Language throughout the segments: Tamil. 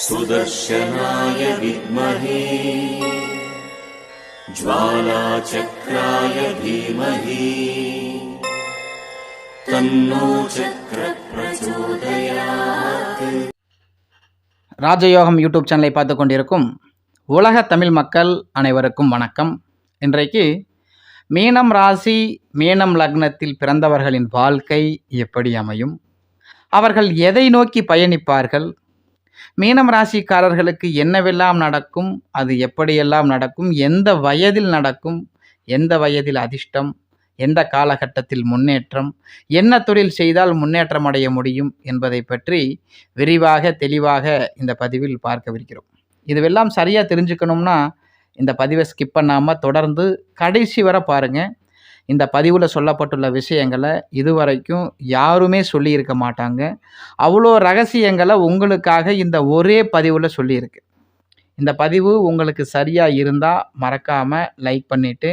सुदर्शनाय विद्महे ज्वालाचक्राय धीमहि तन्नो चक्रप्रचोदयात् ராஜயோகம் யூடியூப் சேனலை பார்த்து கொண்டிருக்கும் உலக தமிழ் மக்கள் அனைவருக்கும் வணக்கம் இன்றைக்கு மீனம் ராசி மீனம் லக்னத்தில் பிறந்தவர்களின் வாழ்க்கை எப்படி அமையும் அவர்கள் எதை நோக்கி பயணிப்பார்கள் மீனம் ராசிக்காரர்களுக்கு என்னவெல்லாம் நடக்கும்? அது எப்படியெல்லாம் நடக்கும்? எந்த வயதில் நடக்கும்? எந்த வயதில் அதிர்ஷ்டம்? எந்த காலகட்டத்தில் முன்னேற்றம்? என்ன தொழில் செய்தால் முன்னேற்றம் அடைய முடியும்? என்பதை பற்றி விரிவாக தெளிவாக இந்த பதிவில் பார்க்கவிருக்கிறோம். இதுவெல்லாம் சரியாக தெரிஞ்சுக்கணும்னா இந்த பதிவை ஸ்கிப் பண்ணாமல் தொடர்ந்து கடைசி வரை பாருங்கள் இந்த பதிவில் சொல்லப்பட்டுள்ள விஷயங்களை இதுவரைக்கும் யாருமே சொல்லியிருக்க மாட்டாங்க. அவ்வளோ ரகசியங்களை உங்களுக்காக இந்த ஒரே பதிவில் சொல்லியிருக்கு. இந்த பதிவு உங்களுக்கு சரியாக இருந்தால் மறக்காமல் லைக் பண்ணிவிட்டு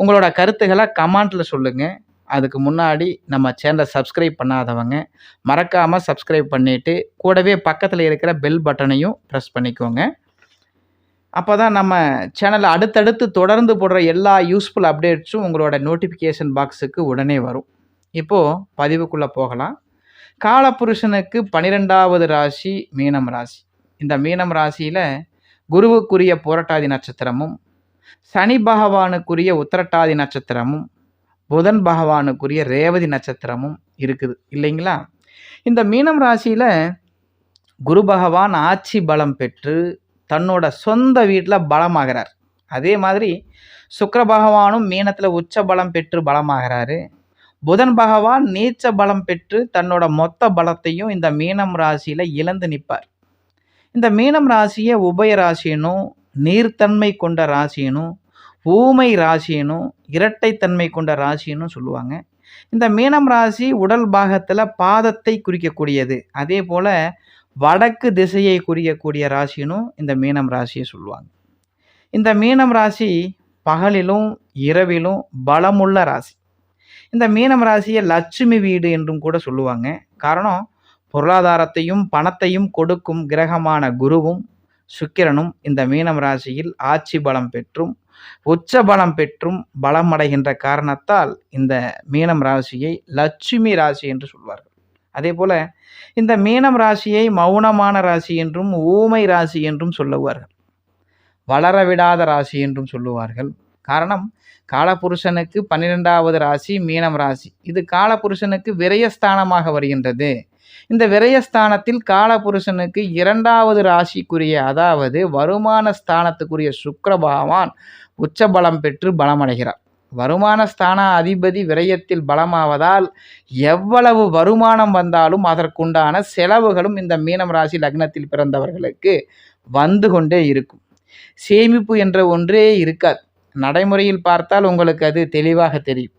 உங்களோட கருத்துக்களை கமெண்ட்டில் சொல்லுங்கள் அதுக்கு முன்னாடி நம்ம சேனலை சப்ஸ்கிரைப் பண்ணாதவங்க மறக்காமல் சப்ஸ்கிரைப் பண்ணிவிட்டு கூடவே பக்கத்தில் இருக்கிற பெல் பட்டனையும் ப்ரெஸ் பண்ணிக்கோங்க. அப்போ தான் நம்ம சேனலில் அடுத்தடுத்து தொடர்ந்து போடுற எல்லா யூஸ்ஃபுல் அப்டேட்ஸும் உங்களோட நோட்டிஃபிகேஷன் பாக்ஸுக்கு உடனே வரும். இப்போது பதிவுக்குள்ளே போகலாம். காலபுருஷனுக்கு பன்னிரெண்டாவது ராசி மீனம் ராசி. இந்த மீனம் ராசியில் குருவுக்குரிய புரட்டாதி நட்சத்திரமும் சனி பகவானுக்குரிய உத்திரட்டாதி நட்சத்திரமும் புதன் பகவானுக்குரிய ரேவதி நட்சத்திரமும் இருக்குது. இல்லைங்களா? இந்த மீனம் ராசியில் குரு பகவான் ஆட்சி பலம் பெற்று தன்னோட சொந்த வீட்டில் பலமாகிறார். அதே மாதிரி சுக்கர பகவானும் மீனத்தில் உச்ச பலம் பெற்று பலமாகிறாரு. புதன் பகவான் நீச்ச பலம் பெற்று தன்னோட மொத்த பலத்தையும் இந்த மீனம் ராசியில் இழந்து நிற்பார். இந்த மீனம் ராசியை உபய ராசினும் நீர்த்தன்மை கொண்ட ராசினும் ஊமை ராசினும் இரட்டைத்தன்மை கொண்ட ராசினும் சொல்லுவாங்க. இந்த மீனம் ராசி உடல் பாகத்தில் பாதத்தை குறிக்கக்கூடியது. அதே போல் வடக்கு திசையை குறிக்கக்கூடிய ராசினும் இந்த மீனம் ராசியை சொல்லுவாங்க. இந்த மீனம் ராசி பகலிலும் இரவிலும் பலமுள்ள ராசி. இந்த மீனம் ராசியை லட்சுமி வீடு என்றும் கூட சொல்லுவாங்க. காரணம் பொருளாதாரத்தையும் பணத்தையும் கொடுக்கும் கிரகமான குருவும் சுக்கிரனும் இந்த மீனம் ராசியில் ஆட்சி பலம் பெற்றும் உச்ச பலம் பெற்றும் பலமடைகின்ற காரணத்தால் இந்த மீனம் ராசியை லட்சுமி ராசி என்று சொல்வார்கள். அதே போல் இந்த மீனம் ராசியை மௌனமான ராசி என்றும் ஊமை ராசி என்றும் சொல்லுவார்கள். வளர விடாத ராசி என்றும் சொல்லுவார்கள். காரணம் காலபுருஷனுக்கு பன்னிரெண்டாவது ராசி மீனம் ராசி. இது காலபுருஷனுக்கு விரயஸ்தானமாக வருகின்றது. இந்த விரயஸ்தானத்தில் காலபுருஷனுக்கு இரண்டாவது ராசிக்குரிய அதாவது வருமான ஸ்தானத்துக்குரிய சுக்கிர பகவான் உச்சபலம் பெற்று பலமடைகிறார். வருமான ஸ்தான அதிபதி விரயத்தில் பலமாவதால் எவ்வளவு வருமானம் வந்தாலும் அதற்குண்டான செலவுகளும் இந்த மீனம் ராசி லக்னத்தில் பிறந்தவர்களுக்கு வந்து கொண்டே இருக்கும். சேமிப்பு என்ற ஒன்றே இருக்காது. நடைமுறையில் பார்த்தால் உங்களுக்கு அது தெளிவாக தெரியும்.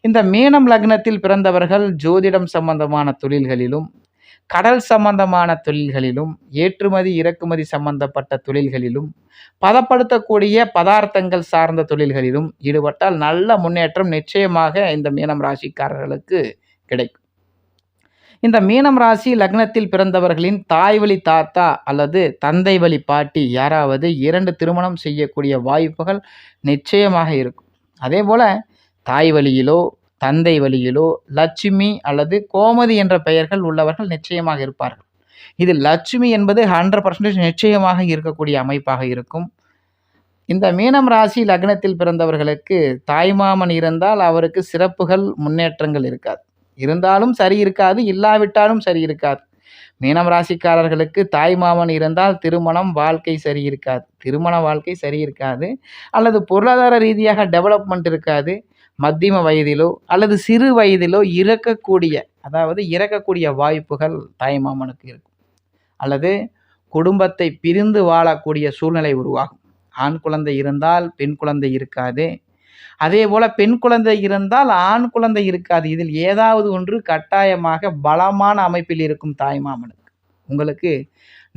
இந்த மீனம் லக்னத்தில் பிறந்தவர்கள் ஜோதிடம் சம்பந்தமான தொழில்களிலும் கடல் சம்பந்தமான தொழில்களிலும் ஏற்றுமதி இறக்குமதி சம்பந்தப்பட்ட தொழில்களிலும் பதப்படுத்தக்கூடிய பதார்த்தங்கள் சார்ந்த தொழில்களிலும் ஈடுபட்டால் நல்ல முன்னேற்றம் நிச்சயமாக இந்த மீனம் ராசிக்காரர்களுக்கு கிடைக்கும். இந்த மீனம் ராசி லக்னத்தில் பிறந்தவர்களின் தாய் வழி தாத்தா அல்லது தந்தை வழி பாட்டி யாராவது இரண்டு திருமணம் செய்யக்கூடிய வாய்ப்புகள் நிச்சயமாக இருக்கும். அதே போல் தாய் வழியிலோ தந்தை வழியிலோ லட்சுமி அல்லது கோமதி என்ற பெயர்கள் உள்ளவர்கள் நிச்சயமாக இருப்பார்கள். இது லட்சுமி என்பது ஹண்ட்ரட் பர்சன்டேஜ் நிச்சயமாக இருக்கக்கூடிய அமைப்பாக இருக்கும். இந்த மீனம் ராசி லக்னத்தில் பிறந்தவர்களுக்கு தாய்மாமன் இருந்தால் அவருக்கு சிறப்புகள் முன்னேற்றங்கள் இருக்காது. இருந்தாலும் சரி இருக்காது இல்லாவிட்டாலும் சரி இருக்காது. மீனம் ராசிக்காரர்களுக்கு தாய்மாமன் இருந்தால் திருமணம் வாழ்க்கை சரி இருக்காது. திருமண வாழ்க்கை சரி இருக்காது. அல்லது பொருளாதார ரீதியாக டெவலப்மெண்ட் இருக்காது. மத்தியம வயதிலோ அல்லது சிறு வயதிலோ இறக்கக்கூடிய அதாவது இறக்கக்கூடிய வாய்ப்புகள் தாய்மாமனுக்கு இருக்கும். அல்லது குடும்பத்தை பிரிந்து வாழக்கூடிய சூழ்நிலை உருவாகும். ஆண் குழந்தை இருந்தால் பெண் குழந்தை இருக்காது. அதே போல் பெண் குழந்தை இருந்தால் ஆண் குழந்தை இருக்காது. இதில் ஏதாவது ஒன்று கட்டாயமாக பலமான அமைப்பில் இருக்கும் தாய்மாமனுக்கு. உங்களுக்கு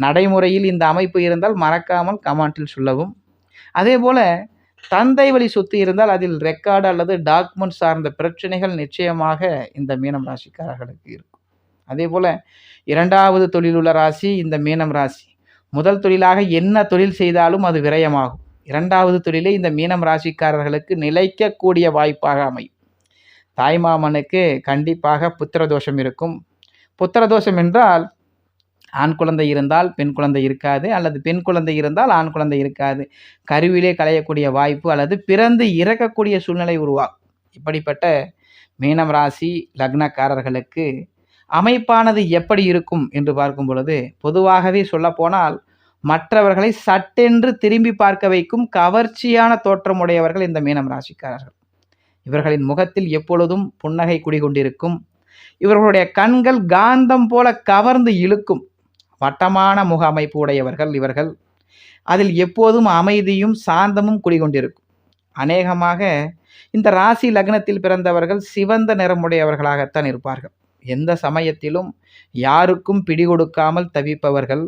நடைமுறையில் இந்த அமைப்பு இருந்தால் மறக்காமல் கமாண்டில் சொல்லவும். அதே போல் தந்தை வழி சொத்து இருந்தால் அதில் ரெக்கார்டு அல்லது டாக்குமெண்ட் சார்ந்த பிரச்சனைகள் நிச்சயமாக இந்த மீனம் ராசிக்காரர்களுக்கு இருக்கும். அதே போல் இரண்டாவது தொழிலுள்ள ராசி இந்த மீனம் ராசி. முதல் தொழிலாக என்ன தொழில் செய்தாலும் அது விரயமாகும். இரண்டாவது தொழிலே இந்த மீனம் ராசிக்காரர்களுக்கு நிலைக்கக்கூடிய வாய்ப்பாக அமையும். தாய்மாமனுக்கு கண்டிப்பாக புத்திரதோஷம் இருக்கும். புத்திரதோஷம் என்றால் ஆண் குழந்தை இருந்தால் பெண் குழந்தை இருக்காது அல்லது பெண் குழந்தை இருந்தால் ஆண் குழந்தை இருக்காது. கருவிலே களையக்கூடிய வாய்ப்பு அல்லது பிறந்து இறக்கக்கூடிய சூழ்நிலை உருவாகும். இப்படிப்பட்ட மீனம் ராசி லக்னக்காரர்களுக்கு அமைப்பானது எப்படி இருக்கும் என்று பார்க்கும் பொழுது பொதுவாகவே சொல்லப்போனால் மற்றவர்களை சட்டென்று திரும்பி பார்க்க வைக்கும் கவர்ச்சியான தோற்றமுடையவர்கள் இந்த மீனம் ராசிக்காரர்கள். இவர்களின் முகத்தில் எப்பொழுதும் புன்னகை குடிகொண்டிருக்கும். இவர்களுடைய கண்கள் காந்தம் போல கவர்ந்து இழுக்கும். வட்டமான முக அமைப்பு உடையவர்கள் இவர்கள். அதில் எப்போதும் அமைதியும் சாந்தமும் குடிகொண்டிருக்கும். அநேகமாக இந்த ராசி லக்னத்தில் பிறந்தவர்கள் சிவந்த நிறமுடையவர்களாகத்தான் இருப்பார்கள். எந்த சமயத்திலும் யாருக்கும் பிடி கொடுக்காமல் தவிப்பவர்கள்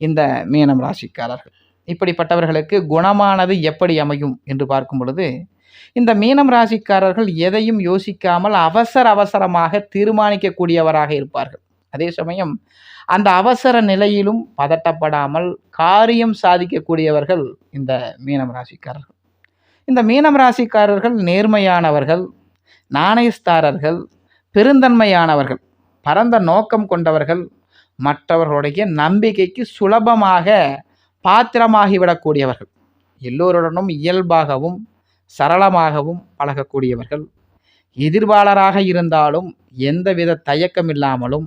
இந்த மீனம் ராசிக்காரர்கள். இப்படிப்பட்டவர்களுக்கு குணமானது எப்படி அமையும் என்று பார்க்கும் பொழுது இந்த மீனம் ராசிக்காரர்கள் எதையும் யோசிக்காமல் அவசர அவசரமாக தீர்மானிக்கக்கூடியவராக இருப்பார்கள். அதே சமயம் அந்த அவசர நிலையிலும் பதட்டப்படாமல் காரியம் சாதிக்கக்கூடியவர்கள் இந்த மீனம் ராசிக்காரர்கள். இந்த மீனம் ராசிக்காரர்கள் நேர்மையானவர்கள் நாணயஸ்தாரர்கள் பெருந்தன்மையானவர்கள் பரந்த நோக்கம் கொண்டவர்கள் மற்றவர்களுடைய நம்பிக்கைக்கு சுலபமாக பாத்திரமாகிவிடக்கூடியவர்கள் எல்லோருடனும் இயல்பாகவும் சரளமாகவும் பழகக்கூடியவர்கள் எதிர்வாளராக இருந்தாலும் எந்தவித தயக்கம் இல்லாமலும்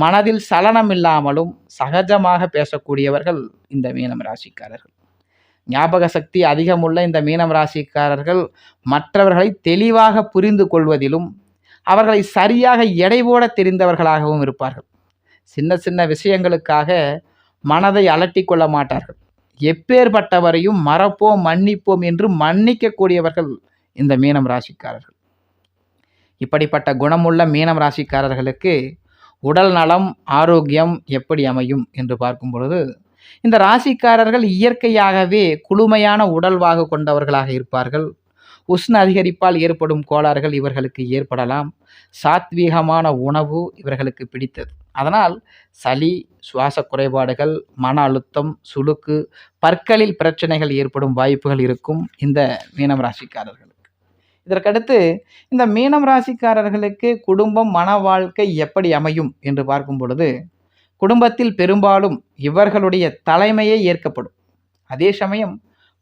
மனதில் சலனம் இல்லாமலும் சகஜமாக பேசக்கூடியவர்கள் இந்த மீனம் ராசிக்காரர்கள். ஞாபக சக்தி அதிகமுள்ள இந்த மீனம் ராசிக்காரர்கள் மற்றவர்களை தெளிவாக புரிந்து கொள்வதிலும் அவர்களை சரியாக எடைபோட தெரிந்தவர்களாகவும் இருப்பார்கள். சின்ன சின்ன விஷயங்களுக்காக மனதை அலட்டி கொள்ள மாட்டார்கள். எப்பேற்பட்டவரையும் மறப்போம் மன்னிப்போம் என்று மன்னிக்கக்கூடியவர்கள் இந்த மீனம் ராசிக்காரர்கள். இப்படிப்பட்ட குணமுள்ள மீனம் ராசிக்காரர்களுக்கு உடல் நலம் ஆரோக்கியம் எப்படி அமையும் என்று பார்க்கும் பொழுது இந்த ராசிக்காரர்கள் இயற்கையாகவே குளுமையான உடல்வாக கொண்டவர்களாக இருப்பார்கள். உஷ்ண அதிகரிப்பால் ஏற்படும் கோளாறுகள் இவர்களுக்கு ஏற்படலாம். சாத்வீகமான உணவு இவர்களுக்கு பிடித்தது. அதனால் சளி சுவாச குறைபாடுகள் மன அழுத்தம் சுளுக்கு பற்களில் பிரச்சனைகள் ஏற்படும் வாய்ப்புகள் இருக்கும் இந்த மீனம் ராசிக்காரர்கள். இதற்கடுத்து இந்த மீனம் ராசிக்காரர்களுக்கு குடும்பம் மன வாழ்க்கை எப்படி அமையும் என்று பார்க்கும் பொழுது குடும்பத்தில் பெரும்பாலும் இவர்களுடைய தலைமையே ஏற்கப்படும். அதே சமயம்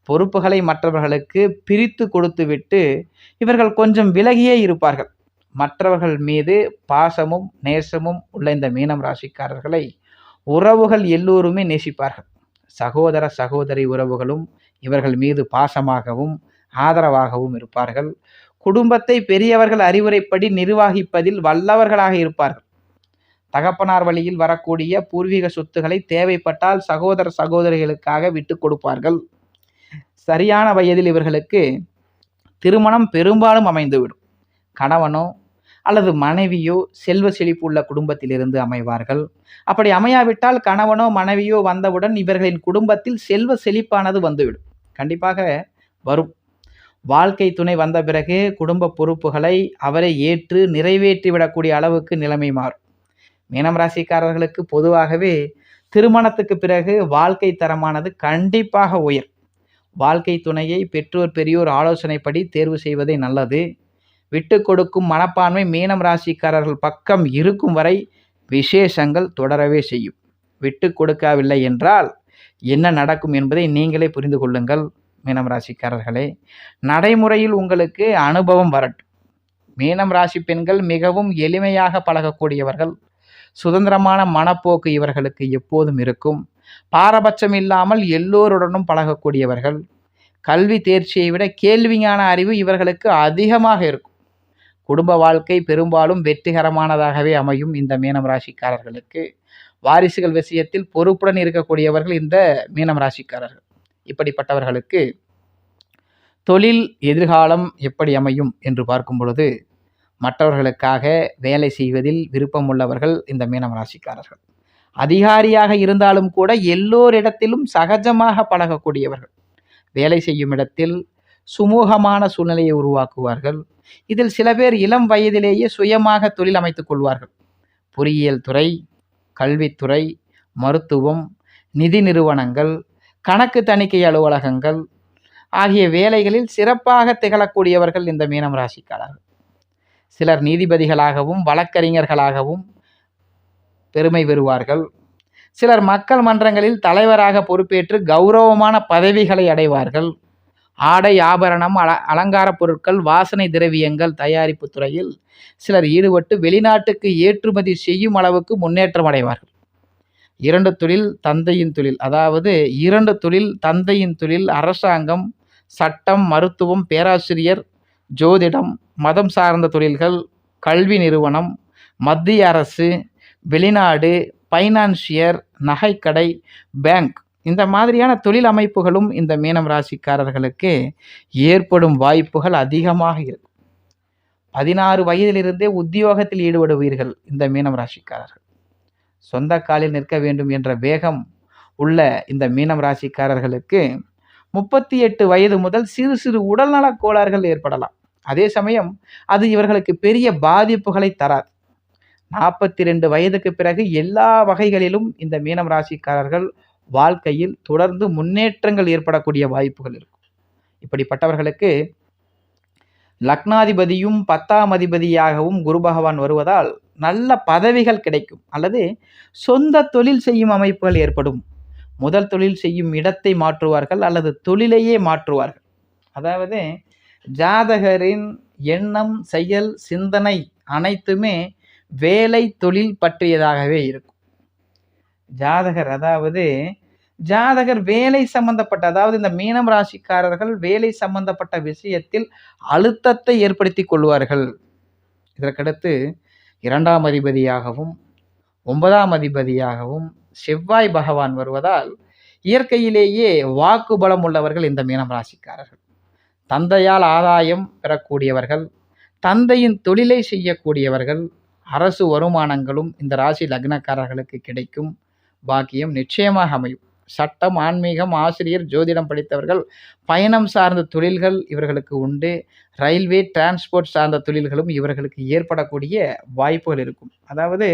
பொறுப்புகளை மற்றவர்களுக்கு பிரித்து கொடுத்துவிட்டு இவர்கள் கொஞ்சம் விலகியே இருப்பார்கள். மற்றவர்கள் மீது பாசமும் நேசமும் உள்ள இந்த மீனம் ராசிக்காரர்களை உறவுகள் எல்லோருமே நேசிப்பார்கள். சகோதர சகோதரி உறவுகளும் இவர்கள் மீது பாசமாகவும் ஆதரவாகவும் இருப்பார்கள். குடும்பத்தை பெரியவர்கள் அறிவுரைப்படி நிர்வாகிப்பதில் வல்லவர்களாக இருப்பார்கள். தகப்பனார் வழியில் வரக்கூடிய பூர்வீக சொத்துக்களை தேவைப்பட்டால் சகோதர சகோதரிகளுக்காக விட்டு கொடுப்பார்கள். சரியான வயதில் இவர்களுக்கு திருமணம் பெரும்பாலும் அமைந்துவிடும். கணவனோ அல்லது மனைவியோ செல்வ செழிப்பு உள்ள குடும்பத்திலிருந்து அமைவார்கள். அப்படி அமையாவிட்டால் கணவனோ மனைவியோ வந்தவுடன் இவர்களின் குடும்பத்தில் செல்வ செழிப்பானது வந்துவிடும். கண்டிப்பாக வரும். வாழ்க்கை துணை வந்த பிறகு குடும்ப பொறுப்புகளை அவரை ஏற்று நிறைவேற்றி விடக்கூடிய அளவுக்கு நிலைமை மாறும். மீனம் ராசிக்காரர்களுக்கு பொதுவாகவே திருமணத்துக்கு பிறகு வாழ்க்கை தரமானது கண்டிப்பாக உயர் வாழ்க்கை துணையை பெற்றோர் பெரியோர் ஆலோசனைப்படி தேர்வு செய்வதே நல்லது. விட்டு கொடுக்கும் மனப்பான்மை மீனம் ராசிக்காரர்கள் பக்கம் இருக்கும் வரை விசேஷங்கள் தொடரவே செய்யும். விட்டு கொடுக்கவில்லை என்றால் என்ன நடக்கும் என்பதை நீங்களே புரிந்து கொள்ளுங்கள். மீனம் ராசிக்காரர்களே நடைமுறையில் உங்களுக்கு அனுபவம் வரட்டும். மீனம் ராசி பெண்கள் மிகவும் எளிமையாக பழகக்கூடியவர்கள். சுதந்திரமான மனப்போக்கு இவர்களுக்கு எப்போதும் இருக்கும். பாரபட்சம் இல்லாமல் எல்லோருடனும் பழகக்கூடியவர்கள். கல்வி தேர்ச்சியை விட கேள்விஞான அறிவு இவர்களுக்கு அதிகமாக இருக்கும். குடும்ப வாழ்க்கை பெரும்பாலும் வெற்றிகரமானதாகவே அமையும் இந்த மீனம் ராசிக்காரர்களுக்கு. வாரிசுகள் விஷயத்தில் பொறுப்புடன் இருக்கக்கூடியவர்கள் இந்த மீனம் ராசிக்காரர்கள். இப்படிப்பட்டவர்களுக்கு தொழில் எதிர்காலம் எப்படி அமையும் என்று பார்க்கும் பொழுது மற்றவர்களுக்காக வேலை செய்வதில் விருப்பம் உள்ளவர்கள் இந்த மீனம் ராசிக்காரர்கள். அதிகாரியாக இருந்தாலும் கூட எல்லோரிடத்திலும் சகஜமாக பழகக்கூடியவர்கள். வேலை செய்யும் இடத்தில் சுமூகமான சூழ்நிலையை உருவாக்குவார்கள். இதில் சில பேர் இளம் வயதிலேயே சுயமாக தொழில் அமைத்துக் கொள்வார்கள். பொறியியல் துறை கல்வித்துறை மருத்துவம் நிதி நிறுவனங்கள் கணக்கு தணிக்கை அலுவலகங்கள் ஆகிய வேலைகளில் சிறப்பாக திகழக்கூடியவர்கள் இந்த மீனம் ராசிக்காரர்கள். சிலர் நீதிபதிகளாகவும் வழக்கறிஞர்களாகவும் பெருமை பெறுவார்கள். சிலர் மக்கள் மன்றங்களில் தலைவராக பொறுப்பேற்று கௌரவமான பதவிகளை அடைவார்கள். ஆடை ஆபரணம் அல அலங்கார பொருட்கள் வாசனை திரவியங்கள் தயாரிப்பு துறையில் சிலர் ஈடுபட்டு வெளிநாட்டுக்கு ஏற்றுமதி செய்யும் அளவுக்கு முன்னேற்றம் அடைவார்கள். இரண்டு தொழில் தந்தையின் தொழில். அதாவது இரண்டு தொழில் தந்தையின் தொழில் அரசாங்கம் சட்டம் மருத்துவம் பேராசிரியர் ஜோதிடம் மதம் சார்ந்த தொழில்கள் கல்வி நிறுவனம் மத்திய அரசு வெளிநாடு ஃபைனான்சியர் நகைக்கடை பேங்க். இந்த மாதிரியான தொழில் அமைப்புகளும் இந்த மீனம் ராசிக்காரர்களுக்கு ஏற்படும் வாய்ப்புகள் அதிகமாக இருக்கும். பதினாறு வயதிலிருந்தே உத்தியோகத்தில் ஈடுபடுவீர்கள் இந்த மீனம் ராசிக்காரர்கள். சொந்த காலில் நிற்க வேண்டும் என்ற வேகம் உள்ள இந்த மீனம் ராசிக்காரர்களுக்கு முப்பத்தி எட்டு வயது முதல் சிறு சிறு உடல்நலக் கோளாறுகள் ஏற்படலாம். அதே சமயம் அது இவர்களுக்கு பெரிய பாதிப்புகளை தராது. நாற்பத்தி ரெண்டு வயதுக்கு பிறகு எல்லா வகைகளிலும் இந்த மீனம் ராசிக்காரர்கள் வாழ்க்கையில் தொடர்ந்து முன்னேற்றங்கள் ஏற்படக்கூடிய வாய்ப்புகள் இருக்கும். இப்படிப்பட்டவர்களுக்கு லக்னாதிபதியும் பத்தாம் அதிபதியாகவும் குரு பகவான் வருவதால் நல்ல பதவிகள் கிடைக்கும். அல்லது சொந்த தொழில் செய்யும் அமைப்புகள் ஏற்படும். முதல் தொழில் செய்யும் இடத்தை மாற்றுவார்கள் அல்லது தொழிலையே மாற்றுவார்கள். அதாவது ஜாதகரின் எண்ணம் செயல் சிந்தனை அனைத்துமே வேலை தொழில் பற்றியதாகவே இருக்கும். ஜாதகர் அதாவது ஜாதகர் வேலை சம்பந்தப்பட்ட அதாவது இந்த மீனம் ராசிக்காரர்கள் வேலை சம்பந்தப்பட்ட விஷயத்தில் அழுத்தத்தை ஏற்படுத்தி கொள்வார்கள். இதற்கடுத்து இரண்டாம் அதிபதியாகவும் ஒன்பதாம் அதிபதியாகவும் செவ்வாய் பகவான் வருவதால் இயற்கையிலேயே வாக்கு பலம் உள்ளவர்கள் இந்த மீனம் ராசிக்காரர்கள். தந்தையால் ஆதாயம் பெறக்கூடியவர்கள் தந்தையின் தொழிலை செய்யக்கூடியவர்கள் அரசு வருமானங்களும் இந்த ராசி லக்னக்காரர்களுக்கு கிடைக்கும் பாக்கியம் நிச்சயமாக அமையும். சட்டம் ஆன்மீகம் ஆசிரியர் ஜோதிடம் படித்தவர்கள் பயணம் சார்ந்த தொழில்கள் இவர்களுக்கு உண்டு. ரயில்வே டிரான்ஸ்போர்ட் சார்ந்த தொழில்களும் இவர்களுக்கு ஏற்படக்கூடிய வாய்ப்புகள் இருக்கும். அதாவது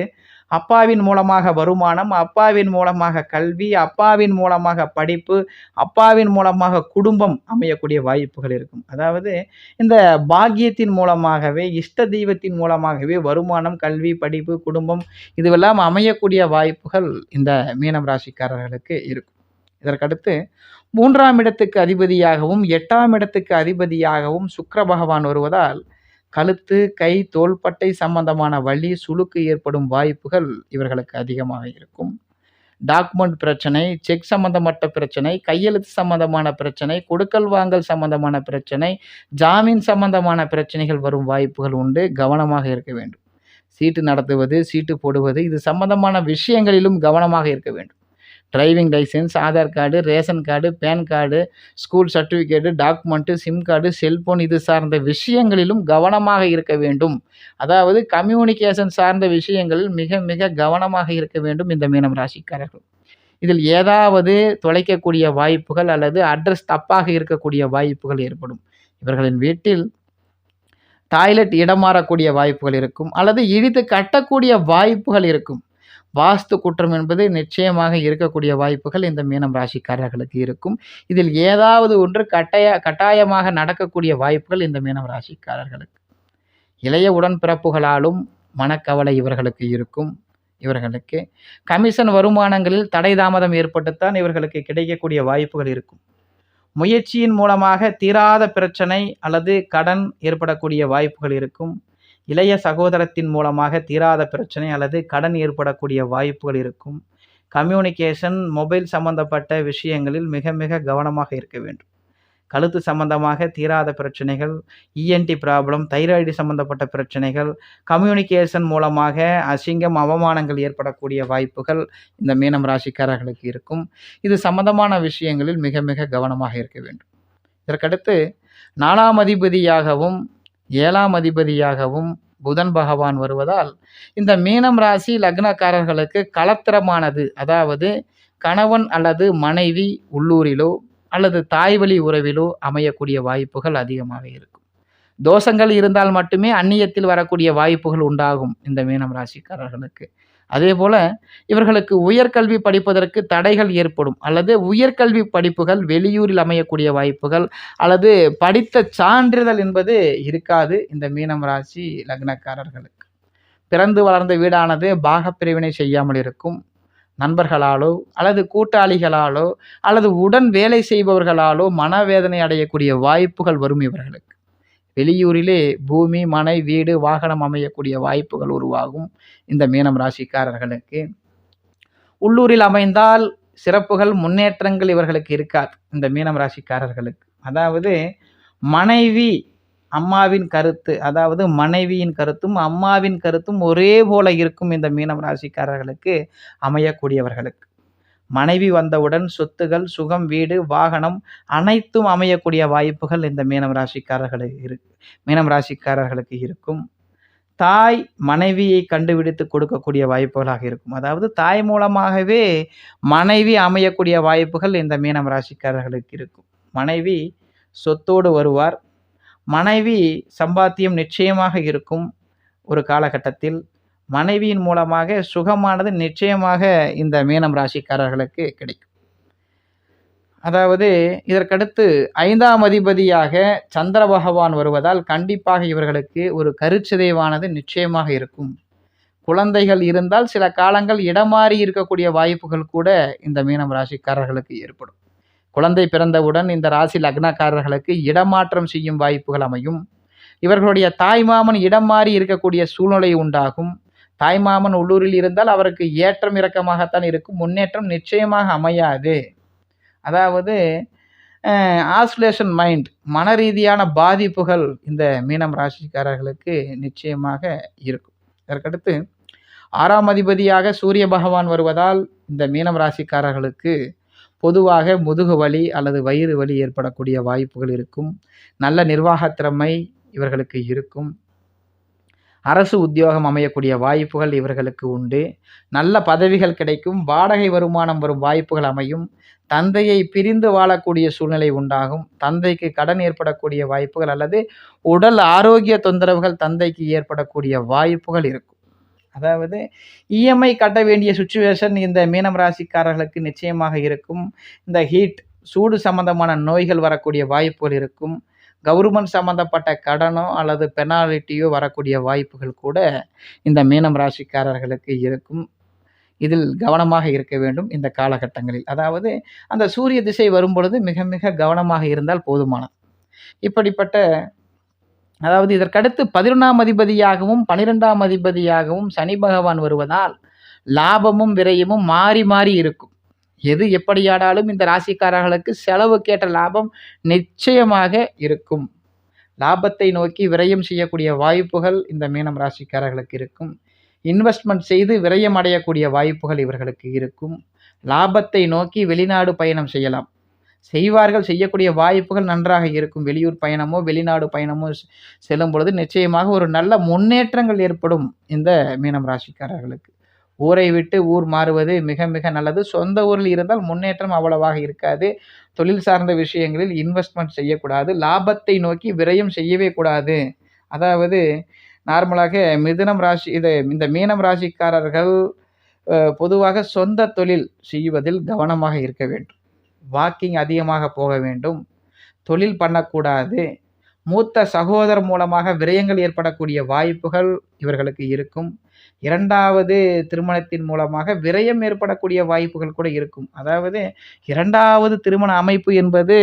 அப்பாவின் மூலமாக வருமானம் அப்பாவின் மூலமாக கல்வி அப்பாவின் மூலமாக படிப்பு அப்பாவின் மூலமாக குடும்பம் அமையக்கூடிய வாய்ப்புகள் இருக்கும். அதாவது இந்த பாக்கியத்தின் மூலமாகவே இஷ்ட தெய்வத்தின் மூலமாகவே வருமானம் கல்வி படிப்பு குடும்பம் இதுவெல்லாம் அமையக்கூடிய வாய்ப்புகள் இந்த மீனம் ராசிக்காரர்களுக்கு இருக்கும். இதற்கடுத்து மூன்றாம் இடத்துக்கு அதிபதியாகவும் எட்டாம் இடத்துக்கு அதிபதியாகவும் சுக்கர பகவான் வருவதால் கழுத்து கை தோள்பட்டை சம்பந்தமான வலி சுழுக்கு ஏற்படும் வாய்ப்புகள் இவர்களுக்கு அதிகமாக இருக்கும். டாக்குமெண்ட் பிரச்சனை செக் சம்பந்தப்பட்ட பிரச்சனை கையெழுத்து சம்பந்தமான பிரச்சனை கொடுக்கல் வாங்கல் சம்பந்தமான பிரச்சனை ஜாமீன் சம்பந்தமான பிரச்சனைகள் வரும் வாய்ப்புகள் உண்டு. கவனமாக இருக்க வேண்டும். சீட்டு நடத்துவது சீட்டு போடுவது இது சம்பந்தமான விஷயங்களிலும் கவனமாக இருக்க வேண்டும். Driving licence Aadhaar card ration card PAN card school certificate document SIM card cellphone இது சார்ந்த விஷயங்களிலும் கவனமாக இருக்க வேண்டும். அதாவது கம்யூனிகேஷன் சார்ந்த விஷயங்களில் மிக மிக கவனமாக இருக்க வேண்டும் இந்த மீனம் ராசிக்காரர்கள். இதில் ஏதாவது தொலைக்கக்கூடிய வாய்ப்புகள் அல்லது அட்ரஸ் தப்பாக இருக்கக்கூடிய வாய்ப்புகள் ஏற்படும். இவர்களின் வீட்டில் டாய்லெட் இடம் மாறக்கூடிய வாய்ப்புகள் இருக்கும். அல்லது இடித்து கட்டக்கூடிய வாய்ப்புகள் இருக்கும். வாஸ்து குற்றம் என்பது நிச்சயமாக இருக்கக்கூடிய வாய்ப்புகள் இந்த மீனம் ராசிக்காரர்களுக்கு இருக்கும். இதில் ஏதாவது ஒன்று கட்டாய கட்டாயமாக நடக்கக்கூடிய வாய்ப்புகள் இந்த மீனம் ராசிக்காரர்களுக்கு. இளைய உடன்பிறப்புகளாலும் மனக்கவலை இவர்களுக்கு இருக்கும். இவர்களுக்கு கமிஷன் வருமானங்களில் தடை தாமதம் ஏற்பட்டுத்தான் இவர்களுக்கு கிடைக்கக்கூடிய வாய்ப்புகள் இருக்கும். முயற்சியின் மூலமாக தீராத பிரச்சனை அல்லது கடன் ஏற்படக்கூடிய வாய்ப்புகள் இருக்கும். இளைய சகோதரத்தின் மூலமாக தீராத பிரச்சனை அல்லது கடன் ஏற்படக்கூடிய வாய்ப்புகள் இருக்கும். கம்யூனிகேஷன் மொபைல் சம்பந்தப்பட்ட விஷயங்களில் மிக மிக கவனமாக இருக்க வேண்டும். கழுத்து சம்பந்தமாக தீராத பிரச்சனைகள் இஎன்டி ப்ராப்ளம் தைராய்டு சம்பந்தப்பட்ட பிரச்சனைகள் கம்யூனிகேஷன் மூலமாக அசிங்கம் அவமானங்கள் ஏற்படக்கூடிய வாய்ப்புகள் இந்த மீனம் ராசிக்காரர்களுக்கு இருக்கும். இது சம்பந்தமான விஷயங்களில் மிக மிக கவனமாக இருக்க வேண்டும். இதற்கடுத்து நாலாம் அதிபதியாகவும் ஏழாம் அதிபதியாகவும் புதன் பகவான் வருவதால் இந்த மீனம் ராசி லக்னக்காரர்களுக்கு கலத்திரமானது. அதாவது கணவன் அல்லது மனைவி உள்ளூரிலோ அல்லது தாய்வழி உறவிலோ அமையக்கூடிய வாய்ப்புகள் அதிகமாக இருக்கும். தோஷங்கள் இருந்தால் மட்டுமே அந்நியத்தில் வரக்கூடிய வாய்ப்புகள் உண்டாகும் இந்த மீனம் ராசிக்காரர்களுக்கு. அதே போல இவர்களுக்கு உயர்கல்வி படிப்பதற்கு தடைகள் ஏற்படும் அல்லது உயர்கல்வி படிப்புகள் வெளியூரில் அமையக்கூடிய வாய்ப்புகள் அல்லது படித்த சான்றிதழ் என்பது இருக்காது இந்த மீனம் ராசி லக்னக்காரர்களுக்கு. பிறந்து வளர்ந்த வீடானது பாகப்பிரிவினை செய்யாமல் இருக்கும். நண்பர்களாலோ அல்லது கூட்டாளிகளாலோ அல்லது உடன் வேலை செய்பவர்களாலோ மனவேதனை அடையக்கூடிய வாய்ப்புகள் வரும் இவர்களுக்கு. வெளியூரிலே பூமி மனை வீடு வாகனம் அமையக்கூடிய வாய்ப்புகள் உருவாகும் இந்த மீனம் ராசிக்காரர்களுக்கு. உள்ளூரில் அமைந்தால் சிறப்புகள் முன்னேற்றங்கள் இவர்களுக்கு இருக்காது இந்த மீனம் ராசிக்காரர்களுக்கு. அதாவது மனைவி அம்மாவின் கருத்து அதாவது மனைவியின் கருத்தும் அம்மாவின் கருத்தும் ஒரே போல இருக்கும் இந்த மீனம் ராசிக்காரர்களுக்கு அமையக்கூடியவர்களுக்கு. மனைவி வந்தவுடன் சொத்துகள் சுகம் வீடு வாகனம் அனைத்தும் அமையக்கூடிய வாய்ப்புகள் இந்த மீனம் ராசிக்காரர்களுக்கு இரு மீனம் ராசிக்காரர்களுக்கு இருக்கும். தாய் மனைவியை கண்டுபிடித்து கொடுக்கக்கூடிய வாய்ப்புகளாக இருக்கும். அதாவது தாய் மூலமாகவே மனைவி அமையக்கூடிய வாய்ப்புகள் இந்த மீனம் ராசிக்காரர்களுக்கு இருக்கும். மனைவி சொத்தோடு வருவார். மனைவி சம்பாத்தியம் நிச்சயமாக இருக்கும் ஒரு காலகட்டத்தில். மனைவியின் மூலமாக சுகமானது நிச்சயமாக இந்த மீனம் ராசிக்காரர்களுக்கு கிடைக்கும். அதாவது இதற்கடுத்து ஐந்தாம் அதிபதியாக சந்திர பகவான் வருவதால் கண்டிப்பாக இவர்களுக்கு ஒரு கருச்சிதைவானது நிச்சயமாக இருக்கும். குழந்தைகள் இருந்தால் சில காலங்கள் இடமாறி இருக்கக்கூடிய வாய்ப்புகள் கூட இந்த மீனம் ராசிக்காரர்களுக்கு ஏற்படும். குழந்தை பிறந்தவுடன் இந்த ராசி லக்னக்காரர்களுக்கு இடமாற்றம் செய்யும் வாய்ப்புகள் அமையும். இவர்களுடைய தாய்மாமன் இடம் மாறி இருக்கக்கூடிய சூழ்நிலை உண்டாகும். தாய்மாமன் உள்ளூரில் இருந்தால் அவருக்கு ஏற்றம் இறக்கமாகத்தான் இருக்கும். முன்னேற்றம் நிச்சயமாக அமையாது. அதாவது ஆஸ்லேஷன் மைண்ட் மன ரீதியான பாதிப்புகள் இந்த மீனம் ராசிக்காரர்களுக்கு நிச்சயமாக இருக்கும். இதற்கடுத்து ஆறாம் அதிபதியாக சூரிய பகவான் வருவதால் இந்த மீனம் ராசிக்காரர்களுக்கு பொதுவாக முதுகு வலி அல்லது வயிறு வலி ஏற்படக்கூடிய வாய்ப்புகள் இருக்கும். நல்ல நிர்வாக திறமை இவர்களுக்கு இருக்கும். அரசு உத்தியோகம் அமையக்கூடிய வாய்ப்புகள் இவர்களுக்கு உண்டு. நல்ல பதவிகள் கிடைக்கும் வாடகை வருமானம் வரும் வாய்ப்புகள் அமையும் தந்தையை பிரிந்து வாழக்கூடிய சூழ்நிலை உண்டாகும் தந்தைக்கு கடன் ஏற்படக்கூடிய வாய்ப்புகள் அல்லது உடல் ஆரோக்கிய தொந்தரவுகள் தந்தைக்கு ஏற்படக்கூடிய வாய்ப்புகள் இருக்கும். அதாவது இஎம்ஐ கட்ட வேண்டிய சுச்சுவேஷன் இந்த மீனம் ராசிக்காரர்களுக்கு நிச்சயமாக இருக்கும். இந்த ஹீட் சூடு சம்பந்தமான நோய்கள் வரக்கூடிய வாய்ப்புகள் இருக்கும். கவர்மெண்ட் சம்மந்தப்பட்ட கடனோ அல்லது பெனாலிட்டியோ வரக்கூடிய வாய்ப்புகள் கூட இந்த மீனம் ராசிக்காரர்களுக்கு இருக்கும். இதில் கவனமாக இருக்க வேண்டும் இந்த காலகட்டங்களில். அதாவது அந்த சூரிய திசை வரும் பொழுது மிக மிக கவனமாக இருந்தால் போதுமானது. இப்படிப்பட்ட அதாவது இதற்கடுத்து பதினொன்றாம் அதிபதியாகவும் பனிரெண்டாம் அதிபதியாகவும் சனி பகவான் வருவதால் லாபமும் விரயமும் மாறி மாறி இருக்கும். எது எப்படியானாலும் இந்த ராசிக்காரர்களுக்கு செலவுக்கேற்ற லாபம் நிச்சயமாக இருக்கும். லாபத்தை நோக்கி விரயம் செய்யக்கூடிய வாய்ப்புகள் இந்த மீனம் ராசிக்காரர்களுக்கு இருக்கும். இன்வெஸ்ட்மெண்ட் செய்து விரயம் அடையக்கூடிய வாய்ப்புகள் இவர்களுக்கு இருக்கும். லாபத்தை நோக்கி வெளிநாடு பயணம் செய்யலாம். செய்வார்கள் செய்யக்கூடிய வாய்ப்புகள் நன்றாக இருக்கும். வெளியூர் பயணமோ வெளிநாடு பயணமோ செல்லும் பொழுது நிச்சயமாக ஒரு நல்ல முன்னேற்றங்கள் ஏற்படும் இந்த மீனம் ராசிக்காரர்களுக்கு. ஊரை விட்டு ஊர் மாறுவது மிக மிக நல்லது. சொந்த ஊரில் இருந்தால் முன்னேற்றம் அவ்வளவாக இருக்காது. தொழில் சார்ந்த விஷயங்களில் இன்வெஸ்ட்மெண்ட் செய்யக்கூடாது. லாபத்தை நோக்கி விரயம் செய்யவே கூடாது. அதாவது நார்மலாக மிதுனம் ராசி இது இந்த மீனம் ராசிக்காரர்கள் பொதுவாக சொந்த தொழில் செய்வதில் கவனமாக இருக்க வேண்டும். வாக்கிங் அதிகமாக போக வேண்டும். தொழில் பண்ணக்கூடாது. மூத்த சகோதரர் மூலமாக விரயங்கள் ஏற்படக்கூடிய வாய்ப்புகள் இவர்களுக்கு இருக்கும். இரண்டாவது திருமணத்தின் மூலமாக விரயம் ஏற்படக்கூடிய வாய்ப்புகள் கூட இருக்கும். அதாவது இரண்டாவது திருமண அமைப்பு என்பது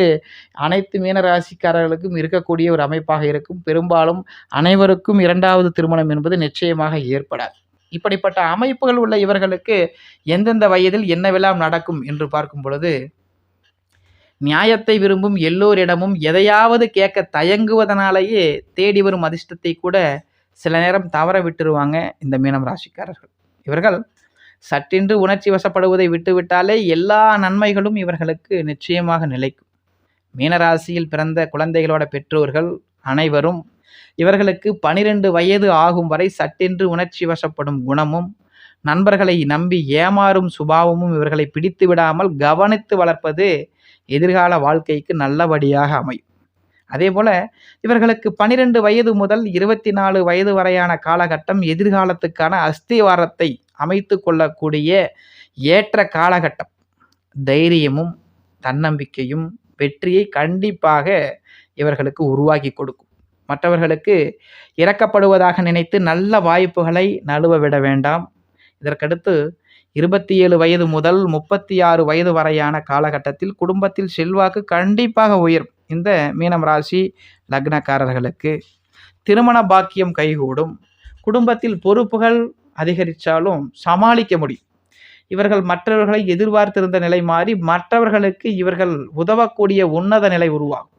அனைத்து மீன ராசிக்காரர்களுக்கும் இருக்கக்கூடிய ஒரு அமைப்பாக இருக்கும். பெரும்பாலும் அனைவருக்கும் இரண்டாவது திருமணம் என்பது நிச்சயமாக ஏற்படாது. இப்படிப்பட்ட அமைப்புகள் உள்ள இவர்களுக்கு எந்தெந்த வயதில் என்னவெல்லாம் நடக்கும் என்று பார்க்கும் பொழுது நியாயத்தை விரும்பும் எல்லோரிடமும் எதையாவது கேட்க தயங்குவதனாலேயே தேடி வரும் அதிர்ஷ்டத்தை கூட சில நேரம் தவற விட்டுருவாங்க இந்த மீனம் ராசிக்காரர்கள். இவர்கள் சற்றென்று உணர்ச்சி வசப்படுவதை விட்டுவிட்டாலே எல்லா நன்மைகளும் இவர்களுக்கு நிச்சயமாக நிலைக்கும். மீனராசியில் பிறந்த குழந்தைகளோட பெற்றோர்கள் அனைவரும் இவர்களுக்கு பனிரெண்டு வயது ஆகும் வரை சட்டென்று உணர்ச்சி வசப்படும் குணமும் நண்பர்களை நம்பி ஏமாறும் சுபாவமும் இவர்களை பிடித்து விடாமல் கவனித்து வளர்ப்பது எதிர்கால வாழ்க்கைக்கு நல்லபடியாக அமையும். அதே போல இவர்களுக்கு பனிரெண்டு வயது முதல் இருபத்தி நாலு வயது வரையான காலகட்டம் எதிர்காலத்துக்கான அஸ்திவாரத்தை அமைத்து கொள்ளக்கூடிய ஏற்ற காலகட்டம். தைரியமும் தன்னம்பிக்கையும் வெற்றியை கண்டிப்பாக இவர்களுக்கு உருவாக்கி கொடுக்கும். மற்றவர்களுக்கு இறக்கப்படுவதாக நினைத்து நல்ல வாய்ப்புகளை நழுவ விட வேண்டாம். இதற்கடுத்து இருபத்தி ஏழு வயது முதல் முப்பத்தி ஆறு வயது வரையான காலகட்டத்தில் குடும்பத்தில் செல்வாக்கு கண்டிப்பாக உயரும். இந்த மீனம் ராசி லக்னக்காரர்களுக்கு திருமண பாக்கியம் கைகூடும். குடும்பத்தில் பொறுப்புகள் அதிகரித்தாலும் சமாளிக்க முடியும். இவர்கள் மற்றவர்களை எதிர்பார்த்திருந்த நிலை மாறி மற்றவர்களுக்கு இவர்கள் உதவக்கூடிய உன்னத நிலை உருவாகும்.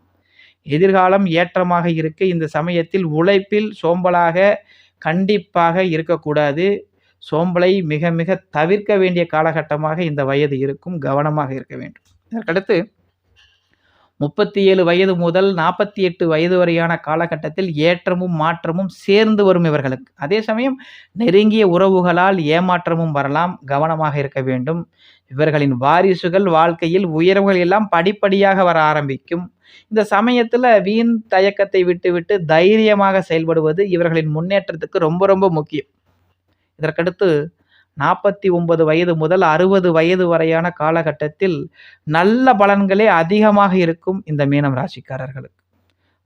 எதிர்காலம் ஏற்றமாக இருக்க இந்த சமயத்தில் உழைப்பில் சோம்பலாக கண்டிப்பாக இருக்கக்கூடாது. சோம்பலை மிக மிக தவிர்க்க வேண்டிய காலகட்டமாக இந்த வயது இருக்கும். கவனமாக இருக்க வேண்டும். இதற்கடுத்து முப்பத்தி ஏழு வயது முதல் நாற்பத்தி எட்டு வயது வரையான காலகட்டத்தில் ஏற்றமும் மாற்றமும் சேர்ந்து வரும் இவர்களுக்கு. அதே சமயம் நெருங்கிய உறவுகளால் ஏமாற்றமும் வரலாம் கவனமாக இருக்க வேண்டும். இவர்களின் வாரிசுகள் வாழ்க்கையில் உயர்வுகள் எல்லாம் படிப்படியாக வர ஆரம்பிக்கும். இந்த சமயத்தில் வீண் தயக்கத்தை விட்டுவிட்டு தைரியமாக செயல்படுவது இவர்களின் முன்னேற்றத்துக்கு ரொம்ப ரொம்ப முக்கியம். இதற்கடுத்து நாற்பத்தி ஒன்பது வயது முதல் அறுபது வயது வரையான காலகட்டத்தில் நல்ல பலன்களே அதிகமாக இருக்கும் இந்த மீனம் ராசிக்காரர்களுக்கு.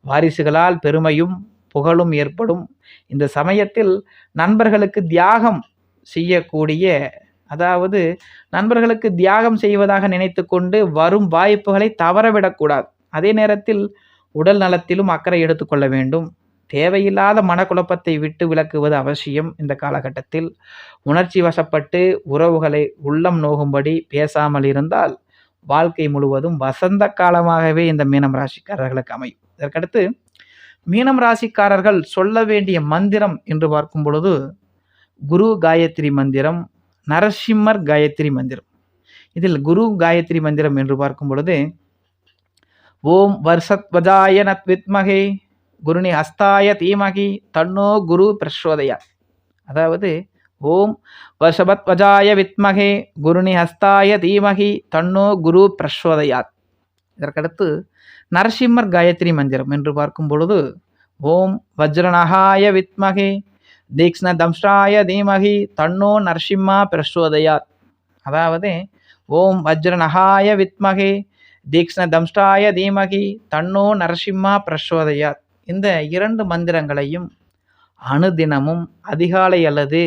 வாரிசுகளால் பெருமையும் புகழும் ஏற்படும். இந்த சமயத்தில் நண்பர்களுக்கு தியாகம் செய்யக்கூடிய அதாவது நண்பர்களுக்கு தியாகம் செய்வதாக நினைத்து கொண்டு வரும் வாய்ப்புகளை தவறவிடக்கூடாது. அதே நேரத்தில் உடல் நலத்திலும் அக்கறை எடுத்துக்கொள்ள வேண்டும். தேவையில்லாத மனக்குழப்பத்தை விட்டு விளக்குவது அவசியம் இந்த காலகட்டத்தில். உணர்ச்சி வசப்பட்டு உறவுகளை உள்ளம் நோகும்படி பேசாமல் இருந்தால் வாழ்க்கை முழுவதும் வசந்த காலமாகவே இந்த மீனம் ராசிக்காரர்களுக்கு அமையும். இதற்கடுத்து மீனம் ராசிக்காரர்கள் சொல்ல வேண்டிய மந்திரம் என்று பார்க்கும் பொழுது குரு காயத்ரி மந்திரம் நரசிம்மர் காயத்ரி மந்திரம். இதில் குரு காயத்ரி மந்திரம் என்று பார்க்கும் பொழுது ஓம் வர்ஷத்வஜாய நத்வித்மகே குருணி ஹஸ்தாய தீமகி தன்னோ குரு பிரசோதயா. அதாவது ஓம் வசபத்வஜாய வித்மகே குருணி ஹஸ்தாய தீமகி தன்னோ குரு பிரசோதயாத் இதற்கடுத்து நரசிம்மர் காயத்ரி மந்திரம் என்று பார்க்கும் பொழுது ஓம் வஜ்ரநகாய வித்மகே தீக்ஷ்ண தம்ஷ்டாய தீமகி தன்னோ நரசிம்மா பிரசோதயாத் அதாவது ஓம் வஜ்ரநகாய வித்மகே தீக்ஷ்ண தம்ஷ்டாய தீமகி தன்னோ நரசிம்மா பிரசோதயாத் இந்த இரண்டு மந்திரங்களையும் அணுதினமும் அதிகாலை அல்லது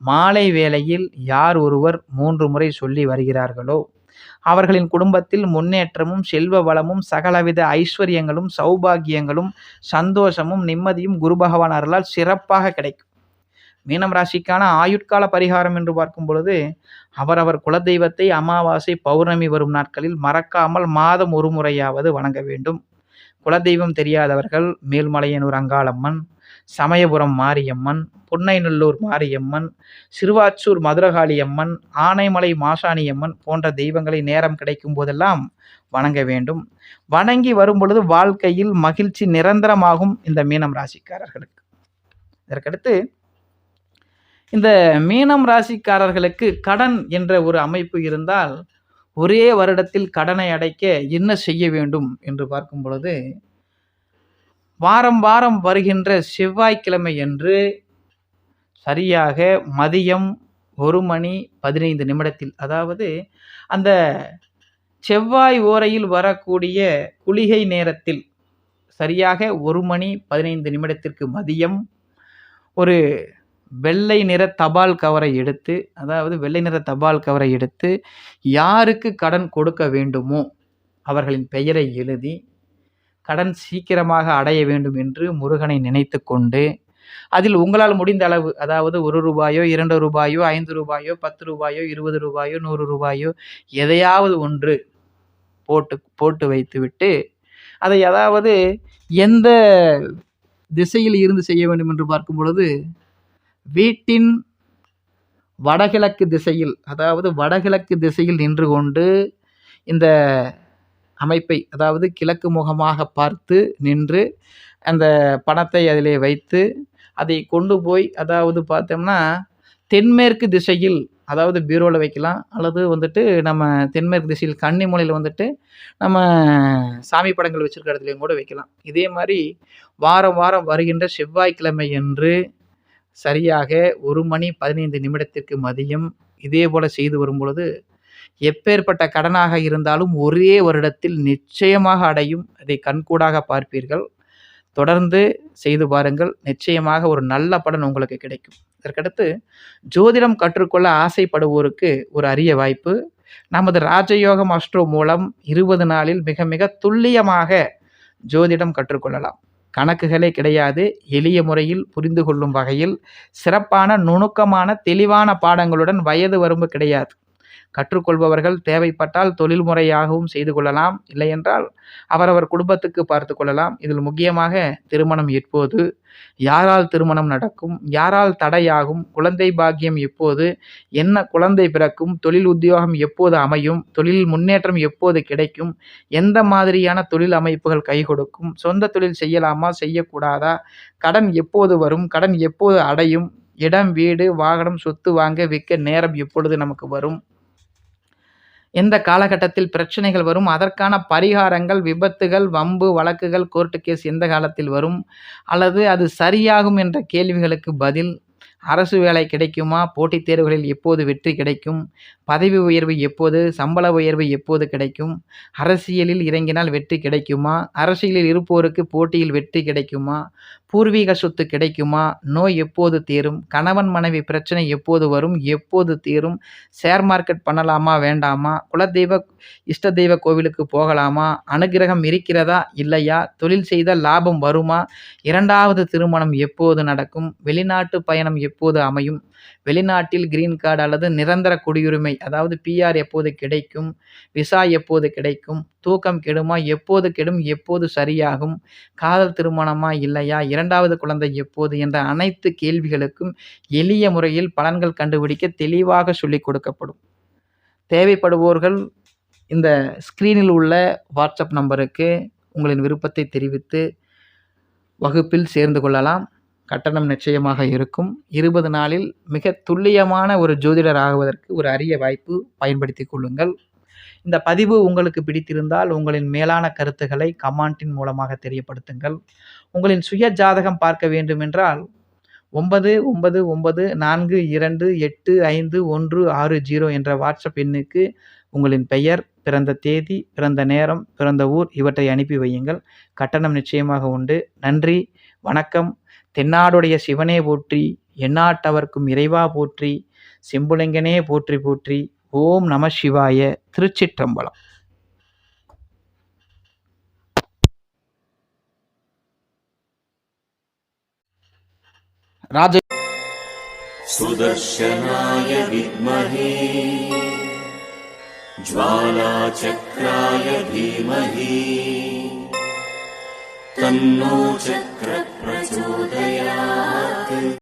மாலை வேளையில் யார் ஒருவர் மூன்று முறை சொல்லி வருகிறார்களோ அவர்களின் குடும்பத்தில் முன்னேற்றமும் செல்வ வளமும் சகலவித ஐஸ்வர்யங்களும் சௌபாகியங்களும் சந்தோஷமும் நிம்மதியும் குரு பகவான் அருளால் சிறப்பாக கிடைக்கும். மீனம் ராசிக்கான ஆயுட்கால பரிகாரம் என்று பார்க்கும் பொழுது அவரவர் குலதெய்வத்தை அமாவாசை பௌர்ணமி வரும் நாட்களில் மறக்காமல் மாதம் ஒரு முறையாவது வணங்க வேண்டும். குலதெய்வம் தெரியாதவர்கள் மேல்மலையனூர் அங்காளம்மன் சமயபுரம் மாரியம்மன் புன்னைநல்லூர் மாரியம்மன் சிறுவாச்சூர் மதுரகாளியம்மன் ஆனைமலை மாசாணியம்மன் போன்ற தெய்வங்களை நேரம் கிடைக்கும் போதெல்லாம் வணங்க வேண்டும். வணங்கி வரும் பொழுது வாழ்க்கையில் மகிழ்ச்சி நிரந்தரமாகும் இந்த மீனம் ராசிக்காரர்களுக்கு. இதற்கடுத்து இந்த மீனம் ராசிக்காரர்களுக்கு கடன் என்ற ஒரு அமைப்பு இருந்தால் ஒரே வருடத்தில் கடனை அடைக்க என்ன செய்ய வேண்டும் என்று பார்க்கும் பொழுது வாரம் வாரம் வருகின்ற செவ்வாய்க்கிழமை என்று சரியாக மதியம் ஒரு மணி பதினைந்து நிமிடத்தில் அதாவது அந்த செவ்வாய் ஓரையில் வரக்கூடிய குளிகை நேரத்தில் சரியாக ஒரு மணி பதினைந்து நிமிடத்திற்கு மதியம் ஒரு வெள்ளை நிற தபால் கவரை எடுத்து அதாவது வெள்ளை நிற தபால் கவரை எடுத்து யாருக்கு கடன் கொடுக்க வேண்டுமோ அவர்களின் பெயரை எழுதி கடன் சீக்கிரமாக அடைய வேண்டும் என்று முருகனை நினைத்து கொண்டு அதில் உங்களால் முடிந்த அளவு அதாவது ஒரு ரூபாயோ இரண்டு ரூபாயோ ஐந்து ரூபாயோ பத்து ரூபாயோ இருபது ரூபாயோ நூறு ரூபாயோ எதையாவது ஒன்று போட்டு போட்டு வைத்துவிட்டு அதை அதாவது எந்த திசையில் இருந்து செய்ய வேண்டும் என்று பார்க்கும் பொழுது வீட்டின் வடகிழக்கு திசையில் அதாவது வடகிழக்கு திசையில் நின்று கொண்டு இந்த அமைப்பை அதாவது கிழக்கு முகமாக பார்த்து நின்று அந்த பணத்தை அதிலே வைத்து அதை கொண்டு போய் அதாவது பார்த்தோம்னா தென்மேற்கு திசையில் அதாவது பீரோவில் வைக்கலாம் அல்லது வந்துட்டு நம்ம தென்மேற்கு திசையில் கன்னி மூலையில் வந்துட்டு நம்ம சாமி படங்கள் வச்சுருக்க இடத்துலையும் கூட வைக்கலாம். இதே மாதிரி வாரம் வாரம் வருகின்ற செவ்வாய்க்கிழமை என்று சரியாக ஒரு மணி பதினைந்து நிமிடத்திற்கு மதியம் இதே போல செய்து வரும்பொழுது எப்பேற்பட்ட கடனாக இருந்தாலும் ஒரே வருடத்தில் நிச்சயமாக அடையும். அதை கண்கூடாக பார்ப்பீர்கள். தொடர்ந்து செய்து பாருங்கள். நிச்சயமாக ஒரு நல்ல பலன் உங்களுக்கு கிடைக்கும். இதற்கடுத்து ஜோதிடம் கற்றுக்கொள்ள ஆசைப்படுவோருக்கு ஒரு அரிய வாய்ப்பு. நமது ராஜயோகம் அஸ்ட்ரோ மூலம் இருபது நாளில் மிக மிக துல்லியமாக ஜோதிடம் கற்றுக்கொள்ளலாம். கணக்குகளே கிடையாது. எளிய முறையில் புரிந்து கொள்ளும் வகையில் சிறப்பான நுணுக்கமான தெளிவான பாடங்களுடன் வயது வரம்பு கிடையாது. கற்றுக்கொள்பவர்கள் தேவைப்பட்டால் தொழில் முறையாகவும் செய்து கொள்ளலாம். இல்லையென்றால் அவரவர் குடும்பத்துக்கு பார்த்து கொள்ளலாம். இதில் முக்கியமாக திருமணம் எப்போது யாரால் திருமணம் நடக்கும் யாரால் தடையாகும் குழந்தை பாக்கியம் எப்போது என்ன குழந்தை பிறக்கும் தொழில் உத்தியோகம் எப்போது அமையும் தொழில் முன்னேற்றம் எப்போது கிடைக்கும் எந்த மாதிரியான தொழில் அமைப்புகள் கை கொடுக்கும் சொந்த தொழில் செய்யலாமா செய்யக்கூடாதா கடன் எப்போது வரும் கடன் எப்போது அடையும் இடம் வீடு வாகனம் சொத்து வாங்க விற்க நேரம் எப்பொழுது நமக்கு வரும் எந்த காலகட்டத்தில் பிரச்சனைகள் வரும் அதற்கான பரிகாரங்கள் விபத்துகள் வம்பு வழக்குகள் கோர்ட்டு கேஸ் எந்த காலத்தில் வரும் அல்லது அது சரியாகும் என்ற கேள்விகளுக்கு பதில் அரசு வேலை கிடைக்குமா போட்டித் தேர்வுகளில் எப்போது வெற்றி கிடைக்கும் பதவி உயர்வு எப்போது சம்பள உயர்வு எப்போது கிடைக்கும் அரசியலில் இறங்கினால் வெற்றி கிடைக்குமா அரசியலில் இருப்போருக்கு போட்டியில் வெற்றி கிடைக்குமா பூர்வீக சொத்து கிடைக்குமா? நோய் எப்போது தீரும்? கணவன் மனைவி பிரச்சனை எப்போது வரும்? எப்போது தீரும்? ஷேர் மார்க்கெட் பண்ணலாமா வேண்டாமா? குலதெய்வ இஷ்ட தெய்வ கோவிலுக்கு போகலாமா? அனுகிரகம் இருக்கிறதா? இல்லையா? தொழில் செய்த லாபம் வருமா? இரண்டாவது திருமணம் எப்போது நடக்கும்? வெளிநாட்டு பயணம் எப்போது அமையும்? வெளிநாட்டில் கிரீன் கார்டு அல்லது நிரந்தர குடியுரிமை அதாவது பிஆர் எப்போது கிடைக்கும் விசா எப்போது கிடைக்கும் தூக்கம் கெடுமா எப்போது கெடும் எப்போது சரியாகும் காதல் திருமணமா இல்லையா இரண்டாவது குழந்தை எப்போது என்ற அனைத்து கேள்விகளுக்கும் எளிய முறையில் பலன்கள் கண்டுபிடிக்க தெளிவாக சொல்லிக் கொடுக்கப்படும். தேவைப்படுவோர்கள் இந்த ஸ்க்ரீனில் உள்ள வாட்ஸ்அப் நம்பருக்கு உங்களின் விருப்பத்தை தெரிவித்து வகுப்பில் சேர்ந்து கொள்ளலாம். கட்டணம் நிச்சயமாக இருக்கும். இருபது நாளில் மிக துல்லியமான ஒரு ஜோதிடர் ஆகுவதற்கு ஒரு அரிய வாய்ப்பு பயன்படுத்தி கொள்ளுங்கள். இந்த பதிவு உங்களுக்கு பிடித்திருந்தால் உங்களின் மேலான கருத்துக்களை கமாண்டின் மூலமாக தெரியப்படுத்துங்கள். உங்களின் சுய ஜாதகம் பார்க்க வேண்டுமென்றால் ஒன்பது ஒன்பது ஒன்பது நான்கு இரண்டு எட்டு ஐந்து ஒன்று ஆறு ஜீரோ என்ற வாட்ஸ்அப் எண்ணுக்கு உங்களின் பெயர் பிறந்த தேதி பிறந்த நேரம் பிறந்த ஊர் இவற்றை அனுப்பி வையுங்கள். கட்டணம் நிச்சயமாக உண்டு. நன்றி வணக்கம். தென்னாடுடைய சிவனே போற்றி எந்நாட்டவர்க்கும் இறைவா போற்றி செம்புலிங்கனே போற்றி போற்றி ஓம் நம சிவாய திருச்சிற்றம்பலம் ராஜ सुदर्शनाय विद्महे ज्वालाचक्राय धीमहि तन्नो चक्रप्रचोदयात्।